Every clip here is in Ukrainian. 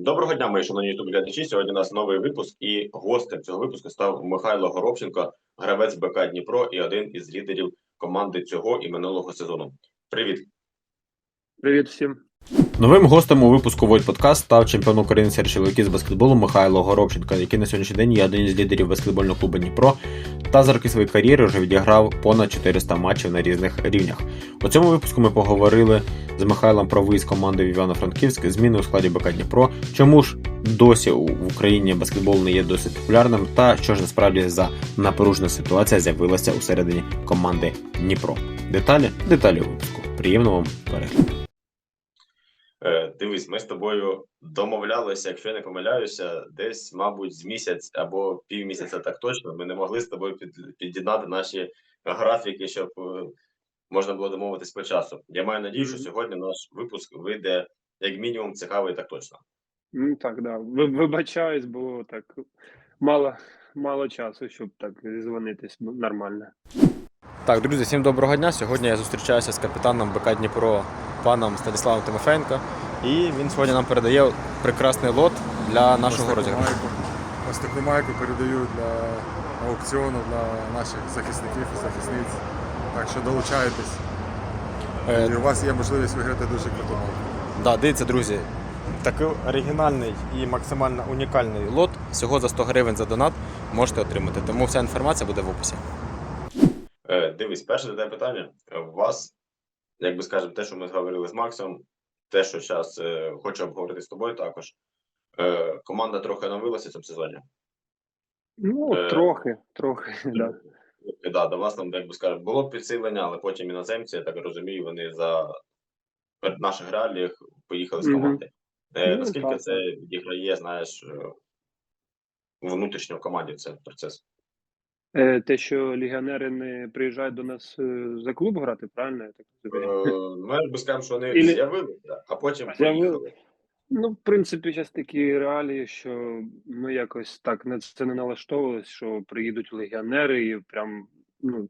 Доброго дня, мої шановні ютуб глядачі. Сьогодні у нас новий випуск, і гостем цього випуску став Михайло Горобченко, гравець БК Дніпро і один із лідерів команди цього і минулого сезону. Привіт. Привіт всім. Новим гостем у випуску Войт Подкаст став чемпіон України серед чоловіків з баскетболу Михайло Горобченко, який на сьогоднішній день є один із лідерів баскетбольного клубу Дніпро та за роки своєї кар'єри вже відіграв понад 400 матчів на різних рівнях. У цьому випуску ми поговорили з Михайлом про виїзд команди в Івано-Франківськ, зміни у складі БК Дніпро, чому ж досі в Україні баскетбол не є досить популярним, та що ж насправді за напружена ситуація з'явилася у середині команди Дніпро. Деталі деталі випуску. Приємного вам перегляду. Дивись, ми з тобою домовлялися, якщо я не помиляюся, десь, мабуть, з місяць або півмісяця так точно. Ми не могли з тобою під, під'єднати наші графіки, щоб е, можна було домовитись по часу. Я маю надію, що сьогодні наш випуск вийде як мінімум цікавий так точно. Ну так, да. Вибачаюсь, бо так мало, мало часу, щоб так зізвонитись нормально. Так, друзі, всім доброго дня. Сьогодні я зустрічаюся з капітаном БК Дніпро паном Станіславом Тимофенко. І він сьогодні нам передає прекрасний лот для нашого розіграшу. майку. Ось таку майку передаю для аукціону для наших захисників і захисниць. Так що долучайтесь. І Е, у вас є можливість виграти дуже круту майку. да, дивіться, друзі. Такий оригінальний і максимально унікальний лот. Всього за 100 гривень за донат можете отримати. Тому вся інформація буде в описі. Е, дивись, перше до тебе питання. У вас, як би скажемо, те, що ми зговорили з Максом, те, що зараз е, хочу обговорити з тобою також. Е, команда трохи оновилася в цьому сезоні. Ну, Е, трохи, трохи, да. Да, до вас там, як би скажемо, було підсилення, але потім іноземці, я так розумію, вони за наших реаліях поїхали з команди. Е, Ну, наскільки так, це відіграє, знаєш, е, внутрішньо в команді цей процес? Е, те, що легіонери не приїжджають до нас е, за клуб грати, правильно? Я так Е, розумію? ну, я би сказав, що вони з'явилися, а потім З'явили- Ну, в принципі, зараз такі реалії, що ми якось так на це не налаштовувалися, що приїдуть легіонери і прям, ну,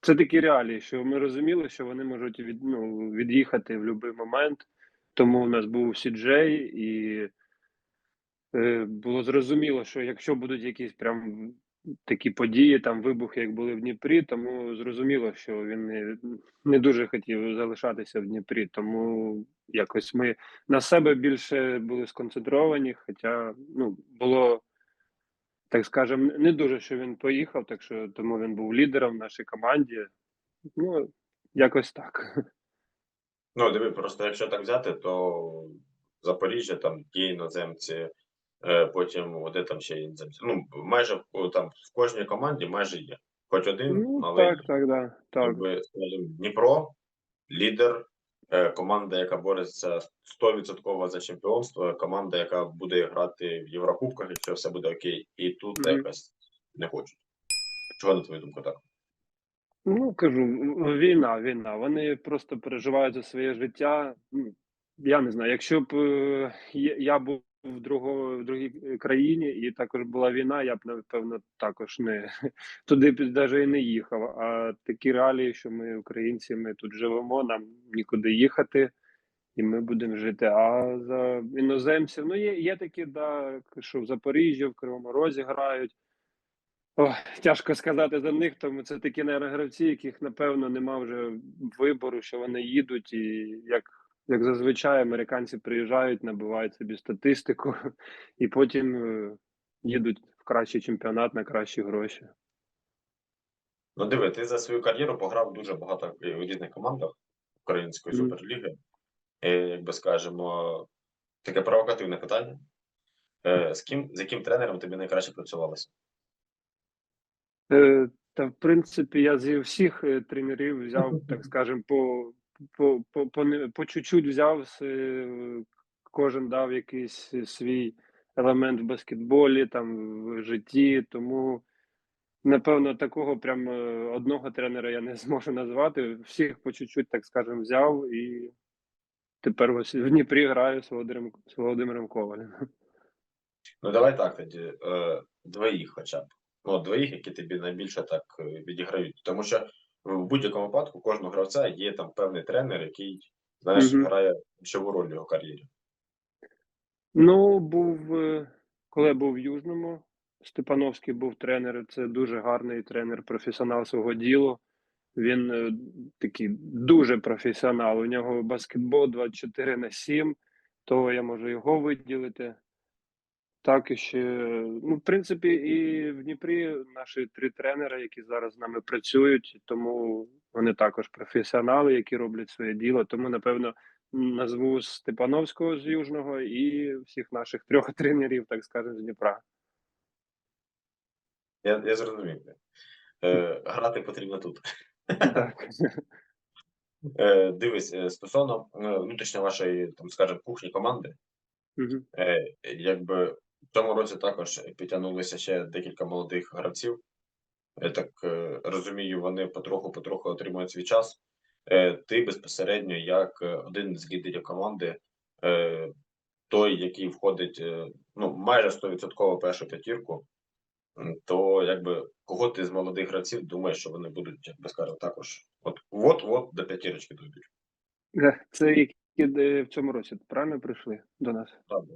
це такі реалії, що ми розуміли, що вони можуть від, ну, від'їхати в будь-який момент. Тому у нас був Сіджей, і е, було зрозуміло, що якщо будуть якісь прям такі події, там вибухи, як були в Дніпрі, тому зрозуміло, що він не, не дуже хотів залишатися в Дніпрі. Тому якось ми на себе більше були сконцентровані, хоча ну, було, так скажемо, не дуже, що він поїхав, так що тому він був лідером в нашій команді. Ну, якось так. Ну, диви, просто якщо так взяти, то Запоріжжя, там є іноземці, потім о, де там ще є іноземці. Ну, майже там в кожній команді майже є. Хоч один, Ну, але так, так, да, так. Дніпро, лідер, е, команда, яка бореться 100% за чемпіонство, команда, яка буде грати в Єврокубках, якщо все буде окей, і тут Мгм. якось не хочуть. Чого на твою думку так? Ну, кажу, війна, війна. Вони просто переживають за своє життя. Ну, я не знаю, якщо б е, я був в друго, в другій країні і також була війна, я б напевно також не туди б навіть і не їхав. А такі реалії, що ми українці, ми тут живемо, нам нікуди їхати, і ми будемо жити. А за іноземців, ну є, є такі, да, що в Запоріжжі, в Кривому Розі грають. Ох, тяжко сказати за них, тому це такі наверно, гравці, яких напевно нема вже вибору, що вони їдуть, і як, як зазвичай американці приїжджають, набивають собі статистику, і потім е, їдуть в кращий чемпіонат на кращі гроші. Ну, диви, ти за свою кар'єру пограв дуже багато е, в різних командах Української суперліги. І, як би скажемо, таке провокативне питання. Е, з ким, з яким тренером тобі найкраще працювалося? Е, Та в принципі, я зі всіх е, тренерів взяв, так скажемо, по, по, по, по, по чуть-чуть взяв, е, кожен дав якийсь свій елемент в баскетболі, там в житті. Тому, напевно, такого прям е, одного тренера я не зможу назвати. Всіх по чуть-чуть, так скажемо, взяв і тепер ось в Дніпрі граю з Володимиром, з Володимиром Ковалем. Ну, давай так тоді. Е, двоїх хоча б. Ну, двоїх, які тобі найбільше так відіграють. Тому що в будь-якому випадку кожного гравця є там певний тренер, який, знаєш, Мгм. грає ключову роль в його кар'єрі. Ну, був, е, коли я був в Южному, Степановський був тренер. Це дуже гарний тренер, професіонал свого ділу. Він е, такий дуже професіонал. У нього баскетбол 24 на 7, то я можу його виділити. Так, і ще, ну, в принципі, і в Дніпрі наші три тренери, які зараз з нами працюють, тому вони також професіонали, які роблять своє діло. Тому, напевно, назву Степановського з Южного і всіх наших трьох тренерів, так скажемо, з Дніпра. Я, я зрозумів. Е, грати потрібно тут. Так. Е, дивись, е, стосовно е, внутрішньо вашої, там, скажімо, кухні команди, е, якби в цьому році також підтягнулися ще декілька молодих гравців. Я так е, розумію, вони потроху-потроху отримують свій час. Е, ти безпосередньо, як е, один з лідерів команди, той, який входить ну, майже 100% першу п'ятірку, то якби кого ти з молодих гравців думаєш, що вони будуть, як би скажемо, також от от-от до п'ятірочки дойдуть. Це які в цьому році правильно прийшли до нас? Правда.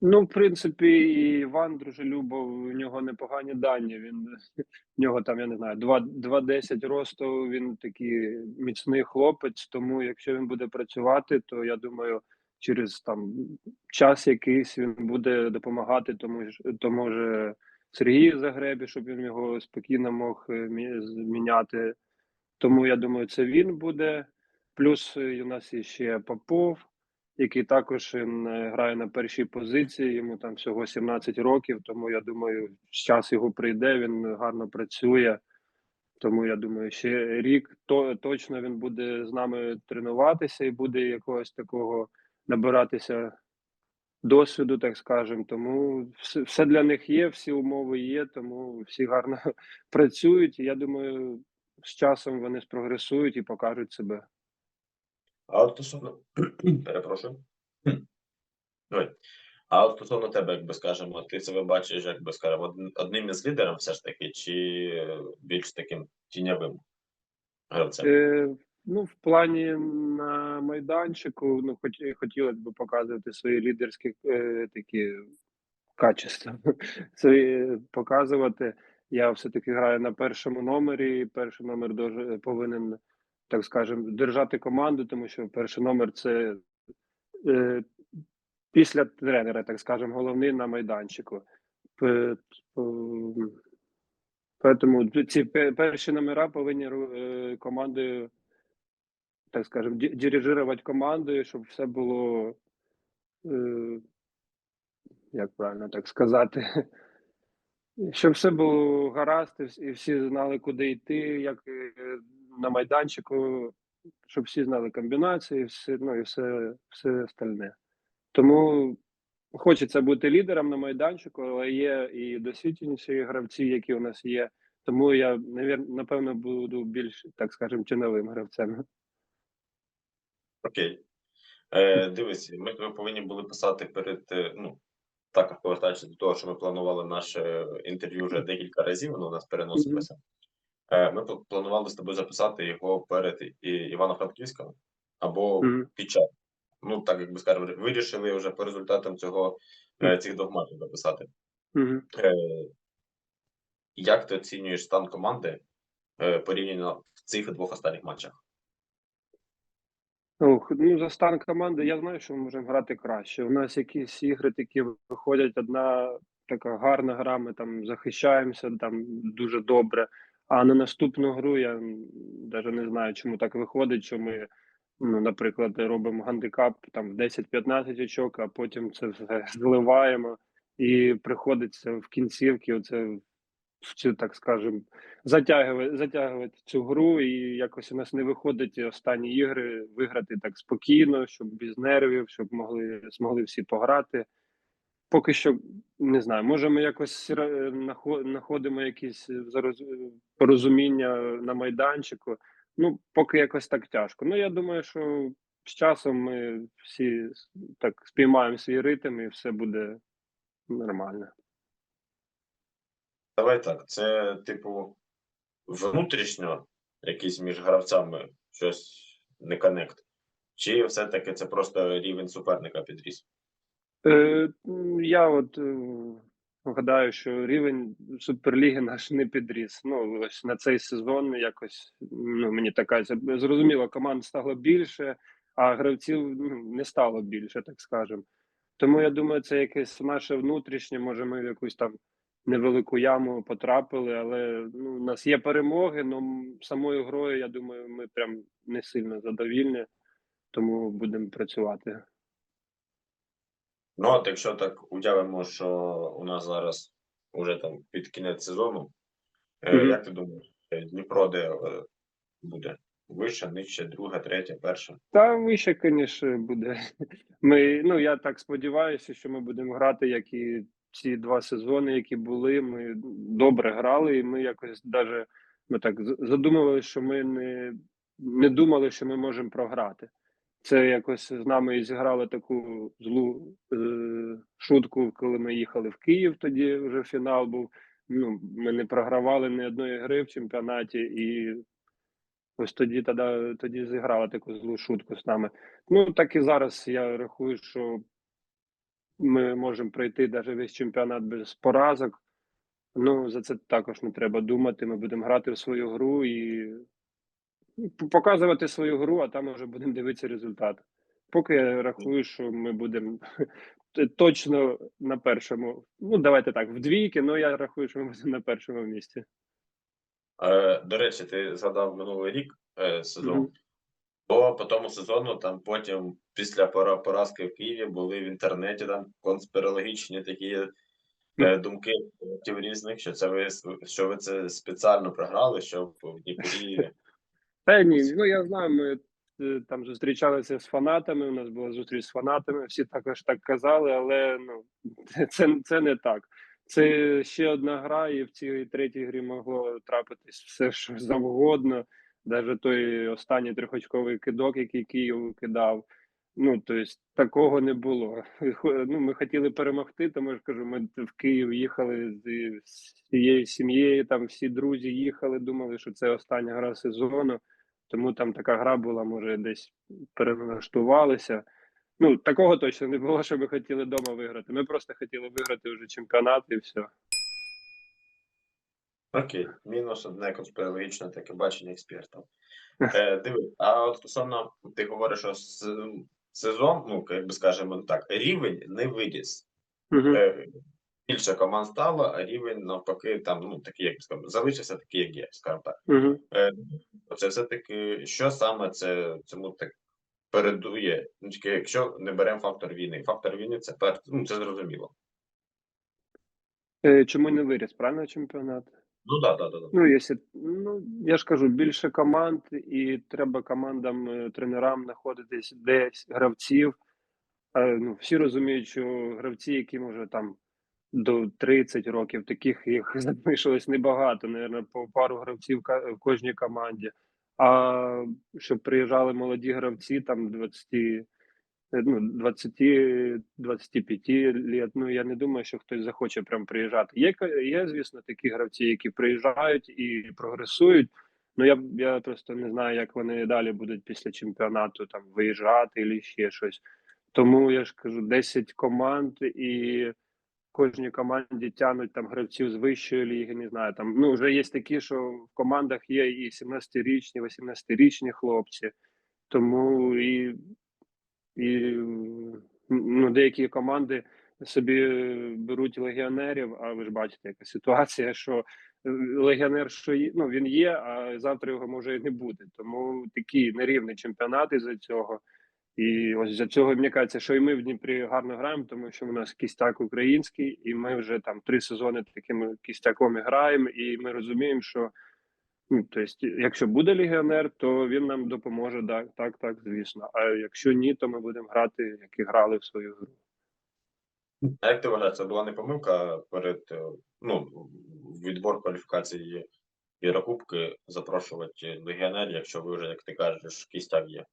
Ну, в принципі, і Іван Дружелюбов, у нього непогані дані. Він в нього там, я не знаю, 2 2,10 росту. Він такий міцний хлопець. Тому, якщо він буде працювати, то я думаю, через там час якийсь він буде допомагати тому ж тому ж Сергію Загребі, щоб він його спокійно мог е, зміняти. Тому я думаю, це він буде. Плюс е, у нас є ще Попов, який також е, грає на першій позиції. Йому там всього 17 років. Тому я думаю, час його прийде. Він гарно працює. Тому я думаю, ще рік то точно він буде з нами тренуватися і буде якогось такого набиратися досвіду, так скажемо. Тому все, все для них є, всі умови є, тому всі гарно працюють. Я думаю, з часом вони спрогресують і покажуть себе. А от стосовно перепрошую. Ой. А от стосовно тебе, як би скажемо, ти себе бачиш, як би скажемо, од- одним із лідерів все ж таки, чи е, більш таким тіньовим гравцем? Е, ну, в плані на майданчику, ну, хоч, хотілося б показувати свої лідерські е, такі качества. Свої показувати. Я все-таки граю на першому номері. Перший номер дуже повинен, так скажемо, держати команду, тому що перший номер це е, після тренера, так скажемо, головний на майданчику. Тому ці перші номера повинні е, командою, так скажемо, дирижувати командою, щоб все було, е, як правильно так сказати, щоб все було гаразд, і всі- знали, куди йти, як е, на майданчику, щоб всі знали комбінації, все, ну і все, все остальне. Тому хочеться бути лідером на майданчику, але є і досвідченіші гравці, які у нас є. Тому я напевно буду більш, так скажемо, тіновим гравцем. Окей. Е, дивись, ми тебе повинні були писати перед, е, ну, також повертаючись до того, що ми планували наше інтерв'ю вже декілька разів, воно у нас переносилося. Е, ми планували з тобою записати його перед Івано-Франківськом або Мгм. під час. Ну, так як би скажемо, вирішили вже по результатам цього е, цих двох матчів записати. Мгм. Е, як ти оцінюєш стан команди е, порівняно в цих двох останніх матчах? Ох, ну, за стан команди я знаю, що ми можемо грати краще. У нас якісь ігри такі виходять, одна така гарна гра, ми там захищаємося там дуже добре. А на наступну гру я навіть не знаю, чому так виходить, що ми, ну, наприклад, робимо гандикап там в 10-15 очок, а потім це все зливаємо, і приходиться в кінцівки оце в цю, так скажемо, затягувати, затягувати цю гру, і якось у нас не виходить останні ігри виграти так спокійно, щоб без нервів, щоб могли змогли всі пограти. Поки що не знаю, може ми якось знаходимо якісь порозуміння на майданчику. Ну, поки якось так тяжко. Ну, я думаю, що з часом ми всі так спіймаємо свій ритм і все буде нормально. Давай так, це типу внутрішньо якийсь між гравцями щось не коннект, чи все-таки це просто рівень суперника підріс? Е, я от е, гадаю, що рівень Суперліги наш не підріс. Ну, ось на цей сезон якось ну, мені така зрозуміло, команд стало більше, а гравців ну, не стало більше, так скажемо. Тому я думаю, це якесь наше внутрішнє, може, ми в якусь там невелику яму потрапили, але ну, у нас є перемоги, але самою грою, я думаю, ми прям не сильно задовільні, тому будемо працювати. Ну, от якщо так уявимо, що у нас зараз уже там під кінець сезону, е, Мгм. як ти думаєш, е, Дніпро де е, буде? Вище, нижче, друге, третє, перше? Та вище, звісно, буде. Ми, ну, я так сподіваюся, що ми будемо грати, як і ці два сезони, які були. Ми добре грали, і ми якось даже ми так з- задумувалися, що ми не, не думали, що ми можемо програти. Це якось з нами і зіграли таку злу е, шутку, коли ми їхали в Київ. Тоді вже фінал був. Ну, ми не програвали ні одної гри в чемпіонаті, і Ось тоді тоді, тоді зіграла таку злу шутку з нами. Ну так і зараз я рахую, що ми можемо пройти навіть весь чемпіонат без поразок. Ну за це також не треба думати. Ми будемо грати в свою гру і показувати свою гру, а там вже будемо дивитися результат. Поки я рахую, що ми будемо точно на першому. Ну давайте так, в двійки, але я рахую, що ми будемо на першому місці. Е, до речі, ти згадав минулий рік е, сезон. Мгм. То по тому сезону, там потім, після пора- поразки в Києві, були в інтернеті там конспірологічні такі е, думки різних, що це ви що ви це спеціально програли, щоб в Дніпрі. Та ні, ну я знаю, ми е, там зустрічалися з фанатами. У нас була зустріч з фанатами. Всі також так казали, але ну це, це не так. Це ще одна гра, і в цій третій грі могло трапитись все, що завгодно. Навіть той останній трьохочковий кидок, який Київ кидав. Ну, тобто, такого не було. Ну, ми хотіли перемогти, тому ж кажу, ми в Київ їхали з цією сім'єю, там всі друзі їхали, думали, що це остання гра сезону. Тому там така гра була, може, десь перелаштувалися. Ну, такого точно не було, що ми хотіли вдома виграти. Ми просто хотіли виграти вже чемпіонат і все. Окей, мінус одне конспірологічне таке бачення експертів. Е, диви, а от стосовно ти говориш, що сезон, ну як би скажемо так, рівень не виріс. Угу. Е, більше команд стало, а рівень навпаки там, ну такий, як скажемо, залишився такий, як є, скажімо так. Угу. Це все-таки, що саме це цьому так передує? Ну, тільки якщо не беремо фактор війни. Фактор війни це пер... ну, це зрозуміло. Е, чому не виріс, правильно чемпіонат? Ну так, так, так. Ну, якщо, ну, я ж кажу, більше команд, і треба командам, е, тренерам знаходитись десь гравців. Ну, всі розуміють, що гравці, які може там до 30 років, таких їх залишилось небагато, навіть по пару гравців в кожній команді. А щоб приїжджали молоді гравці, там 20, е, ну, 20, 25 літ, ну я не думаю, що хтось захоче прям приїжджати. Є, є, звісно, такі гравці, які приїжджають і прогресують. Ну я, я просто не знаю, як вони далі будуть після чемпіонату там виїжджати і ще щось. Тому я ж кажу, 10 команд і кожній команді тянуть там гравців з вищої ліги, не знаю. Там ну вже є такі, що в командах є і 17-річні, 18-річні хлопці. Тому і, і ну, деякі команди собі беруть легіонерів, а ви ж бачите, яка ситуація, що е, легіонер, що є, ну він є, а завтра його може і не бути. Тому такі нерівні чемпіонати із-за цього. І ось за цього мені кажеться, що і ми в Дніпрі гарно граємо, тому що в нас кістяк український, і ми вже там три сезони такими кістяком і граємо, і ми розуміємо, що ну, тобто, якщо буде легіонер, то він нам допоможе, так, так, так, звісно. А якщо ні, то ми будемо грати, як і грали в свою гру. А як ти вважаєш, це була не помилка перед е, ну, відбор кваліфікації Єврокубки запрошувати легіонерів, якщо ви вже, як ти кажеш, кістяк є?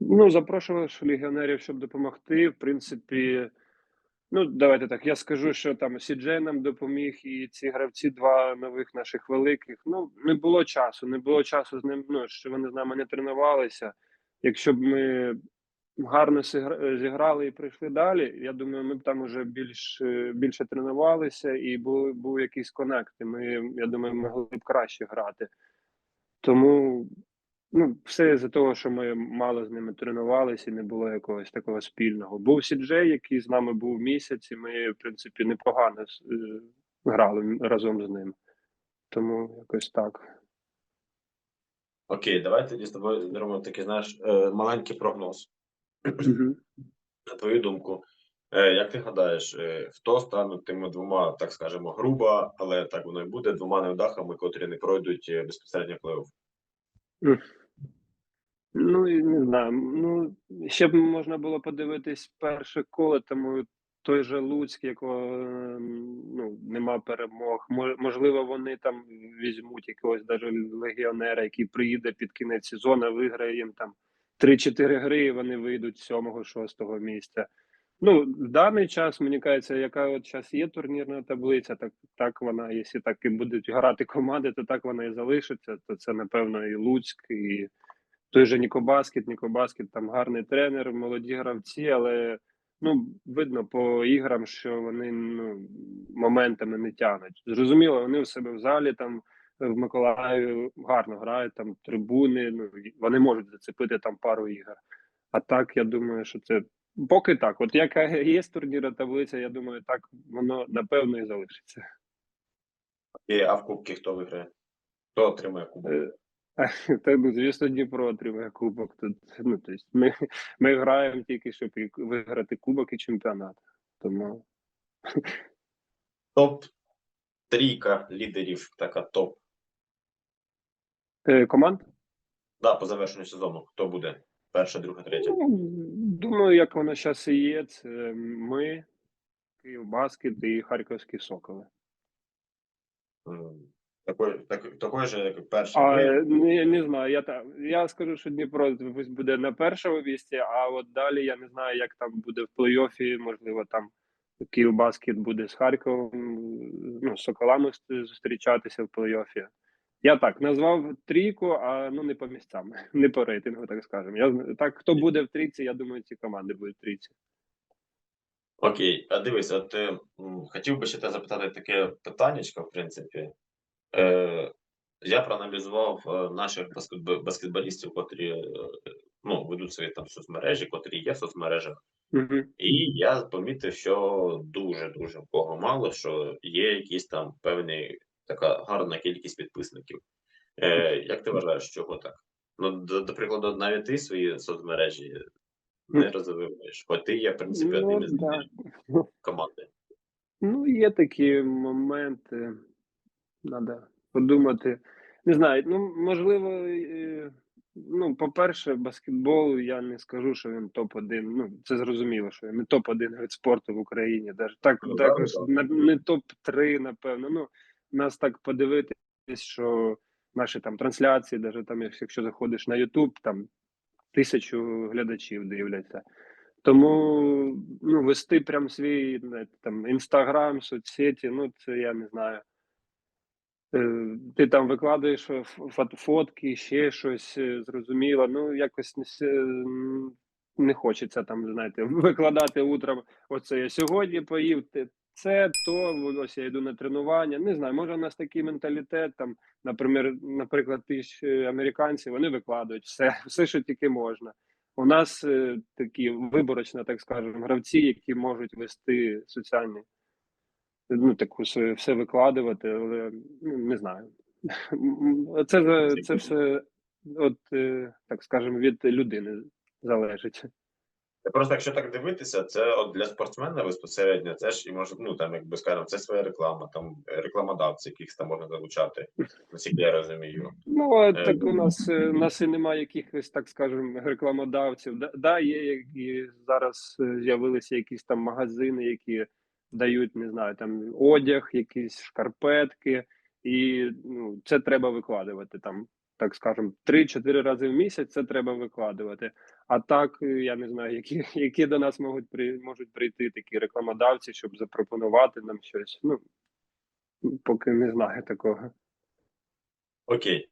Ну, запрошували легіонерів, щоб допомогти. В принципі, ну давайте так. Я скажу, що там Сіджей нам допоміг, і ці гравці, два нових наших великих. Ну не було часу, не було часу з ним. Ну що вони з нами не тренувалися. Якщо б ми гарно зіграли і прийшли далі. Я думаю, ми б там уже більш е, більше тренувалися і був, був якийсь коннект. І ми, я думаю, могли б краще грати. Тому ну, все з-за того, що ми мало з ними тренувалися і не було якогось такого спільного. Був Сіджей, який з нами був місяць, і ми, в принципі, непогано е, грали разом з ним. Тому якось так. Окей, давай тоді з тобою зробимо такий, знаєш, е, маленький прогноз. На твою думку, е, як ти гадаєш, хто стане тими двома, так скажемо, грубо, але так воно і буде, двома невдахами, котрі не пройдуть безпосередньо плей-офф? Ну, не знаю. Ну, ще б можна було подивитись перше коло, тому той же Луцьк, якого ем, ну, нема перемог. Мо- Можливо, вони там візьмуть якогось даже легіонера, який приїде під кінець сезону, виграє їм там 3-4 гри, і вони вийдуть з 7-6 місця. Ну, в даний час, мені кажеться, яка от зараз є турнірна таблиця, так, так вона, якщо так і будуть грати команди, то так вона і залишиться. То це, напевно, і Луцьк, і той же Нікобаскет, Нікобаскет там гарний тренер, молоді гравці, але ну видно по іграм, що вони ну моментами не тягнуть. Зрозуміло, вони у себе в залі там в Миколаєві гарно грають, там трибуни. Ну вони можуть зацепити там пару ігор. А так я думаю, що це поки так. От яка є турнірна таблиця, я думаю, так воно напевно і залишиться. І, а в Кубки хто виграє? Хто отримає кубок? Та ну, звісно, Дніпро отримує кубок. Тут ну тобто ми, ми граємо тільки, щоб виграти кубок і чемпіонат. Тому Топ трійка лідерів, така топ. е, команд. Да, по завершенню сезону. Хто буде? Перша, друга, третя. Ну, думаю, як воно зараз і є. Це ми, Київ Баскет і Харківські Соколи. Такої, так, такої же, як перший. А не, не знаю. Я та я скажу, що Дніпро буде на першому місці, а от далі я не знаю, як там буде в плей-офі. Можливо, там Київ Баскет буде з Харковом, ну з Соколами зустрічатися в плей-офі. Я так назвав трійку, а ну не по місцям, не по рейтингу, так скажемо. Я так, хто буде в трійці, я думаю, ці команди будуть в трійці. Окей, а дивись, от е, хотів би ще тебе запитати таке питаннячко, в принципі. Е, я проаналізував е, наших баскетболістів, котрі е, ну, ведуть свої там соцмережі, котрі є в соцмережах. Угу. І я помітив, що дуже-дуже кого мало, що є якісь там певні така гарна кількість підписників. Е, як ти вважаєш, чого так? Ну, до, до прикладу, навіть ти свої соцмережі не розвиваєш, хоч ти є, в принципі, одним із команди. Ну, є такі моменти. Треба подумати. Не знаю, ну можливо, ну, по-перше, баскетбол, я не скажу, що він топ-1. Ну, це зрозуміло, що він не топ-1 вид спорту в Україні. Даже так, Ну, також на- не топ-3, напевно. Ну, нас так подивитись, що наші там трансляції, даже там, якщо заходиш на YouTube, там тисячу глядачів дивляться. Тому ну, вести прям свій там інстаграм, соцсеті, ну це я не знаю. Е, Ти там викладаєш фотки, ще щось е, зрозуміло. Ну, якось не, хочеться там, знаєте, викладати утром. Оце я сьогодні поїв це, то ось я йду на тренування. Не знаю, може у нас такий менталітет. Там, наприклад, наприклад, ті ж е, американці вони викладають все, все, що тільки можна. У нас такі виборочно, так скажемо, гравці, які можуть вести соціальні ну, таку все, все викладувати, але ну, не знаю. Це, за- це все, от, е, так скажемо, від людини залежить. Просто якщо так дивитися, це от для спортсмена безпосередньо, це ж і може, ну там, якби скажемо, це своя реклама, там е, рекламодавці, яких там можна залучати, наскільки я розумію. Ну, Е, так у нас, е, у нас і немає якихось, так скажемо, рекламодавців. Да, є які зараз е, з'явилися якісь там магазини, які дають, не знаю, там одяг, якісь шкарпетки, і ну, це треба викладувати там. Так скажемо, 3-4 рази в місяць це треба викладувати. А так я не знаю, які, які до нас можуть при можуть прийти такі рекламодавці, щоб запропонувати нам щось. Ну поки не знаю такого. Окей.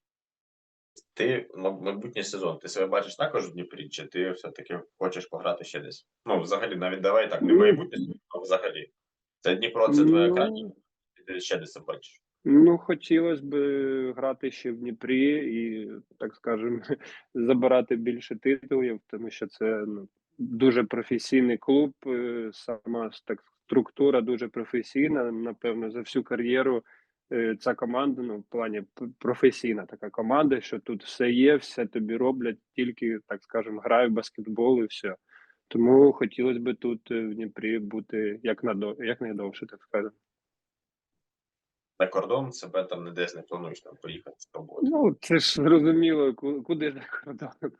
ти ма- майбутній сезон, ти себе бачиш також в Дніпрі, чи ти все-таки хочеш пограти ще десь? Ну, взагалі, навіть давай так, не майбутнє сезон, а взагалі. Це Дніпро, це твоя Ну, крайня, ти ще десь бачиш. Ну, хотілося б грати ще в Дніпрі і, так скажемо, забирати більше титулів, тому що це ну, дуже професійний клуб, е, сама так, структура дуже професійна. Напевно, за всю кар'єру е, ця команда, ну, в плані професійна така команда, що тут все є, все тобі роблять, тільки, так скажемо, граю в баскетбол і все. Тому хотілося б тут е, в Дніпрі бути як надо, як найдовше, так скажемо. На кордон себе там не десь не плануєш там поїхати з тобою. Ну, це ж зрозуміло, ку- куди за кордон.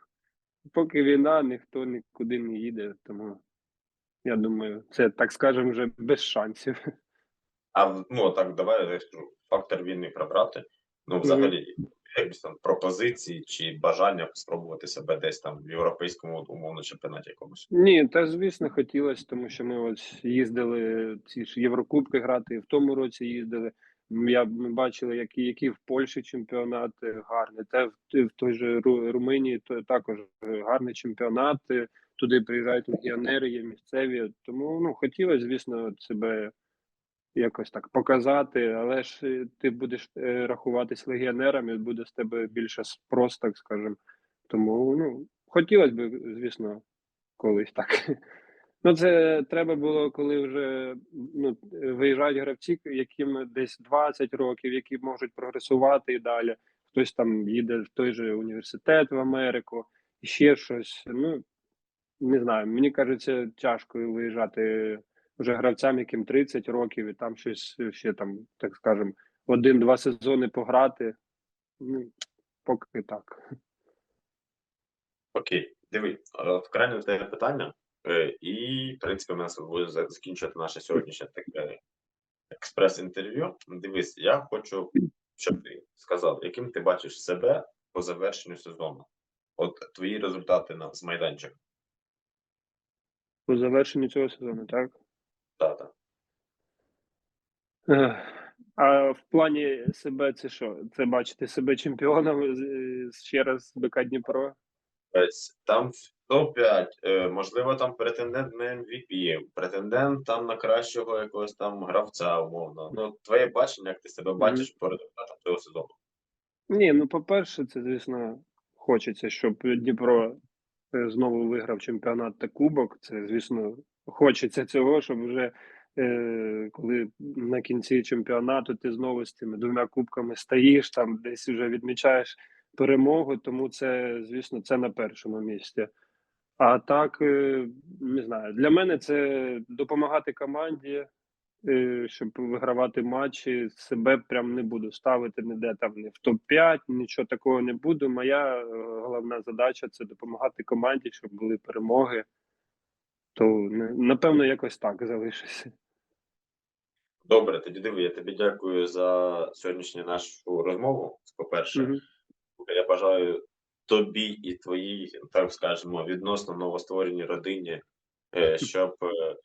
Поки війна, ніхто нікуди не їде, тому я думаю, це так скажемо вже без шансів. А ну так, давай я скажу, фактор війни прибрати. Ну, взагалі, якісь там пропозиції чи бажання спробувати себе десь там в європейському умовно чемпіонаті якомусь. Ні, та звісно, хотілося, тому що ми ось їздили ці ж Єврокубки грати, в тому році їздили. Я ми бачили, які, які в Польщі чемпіонат е, гарний. Та в, в той же Ру- Румунії то також гарний чемпіонат. Туди приїжджають легіонери, є місцеві. Тому ну хотілося, звісно, себе якось так показати, але ж е, ти будеш е, рахуватись легіонером, і буде з тебе більше спрос, так скажемо. Тому ну хотілося б, звісно, колись так. Ну, це треба було, коли вже ну, виїжджають гравці, яким десь 20 років, які можуть прогресувати і далі. Хтось там їде в той же університет в Америку, ще щось. Ну не знаю, мені кажеться, тяжко виїжджати вже гравцям, яким 30 років, і там щось ще там, так скажемо, один-два сезони пограти. Ну, поки так. Окей, диви, вкрайне тебе питання, е, і, в принципі, у нас буде за- закінчувати наше сьогоднішнє таке експрес-інтерв'ю. Дивись, я хочу, щоб ти сказав, яким ти бачиш себе по завершенню сезону. От твої результати на, з майданчика. По завершенню цього сезону, так? Тата. А в плані себе це що? Це бачити себе чемпіоном ще раз БК Дніпро? Там в топ-5, е, можливо, там претендент на MVP, претендент там на кращого якогось там гравця, умовно. Ну, твоє бачення, як ти себе бачиш по результатам цього сезону. Ні, ну по-перше, це, звісно, хочеться, щоб Дніпро е, знову виграв чемпіонат та кубок. Це, звісно, хочеться цього, щоб вже е, коли на кінці чемпіонату ти знову з цими двома кубками стоїш, там десь вже відмічаєш перемогу, тому це, звісно, це на першому місці. А так, е, не знаю, для мене це допомагати команді, е, щоб вигравати матчі. Себе прям не буду ставити ніде там не в топ-5, нічого такого не буду. Моя е, головна задача це допомагати команді, щоб були перемоги. То напевно якось так залишиться. Добре, тоді диви, я тобі дякую за сьогоднішню нашу розмову. По-перше, Мгм. я бажаю тобі і твоїй, так скажемо, відносно новоствореній родині, е, щоб е,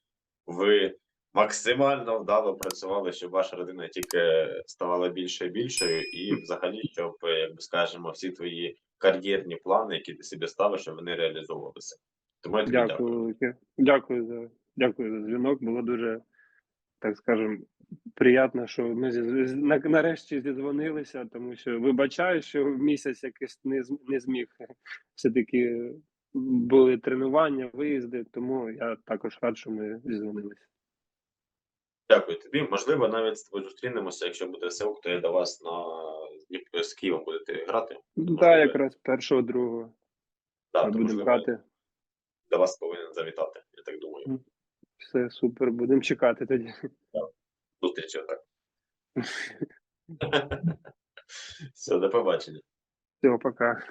ви максимально вдало працювали, щоб ваша родина тільки ставала більше і більшою, і взагалі, щоб, е, як би скажемо, всі твої кар'єрні плани, які ти собі ставиш, щоб вони реалізовувалися. Тому я тобі дякую. Дякую, велике. дякую за дякую за дзвінок. Було дуже, так скажемо, приємно, що ми зі- на- нарешті зідзвонилися, тому що вибачаю, що місяць якийсь не, не зміг. Все-таки були тренування, виїзди, тому я також рад, що ми зідзвонилися. Дякую тобі. Можливо, навіть з тобою зустрінемося, якщо буде все, то я до вас на з Києвом будете грати. Так, Можливо, якраз першого, другого да, будемо грати. До вас повинен завітати, я так думаю. Все супер, будемо чекати тоді. Зустрічі так. Все, до побачення. Всього, пока.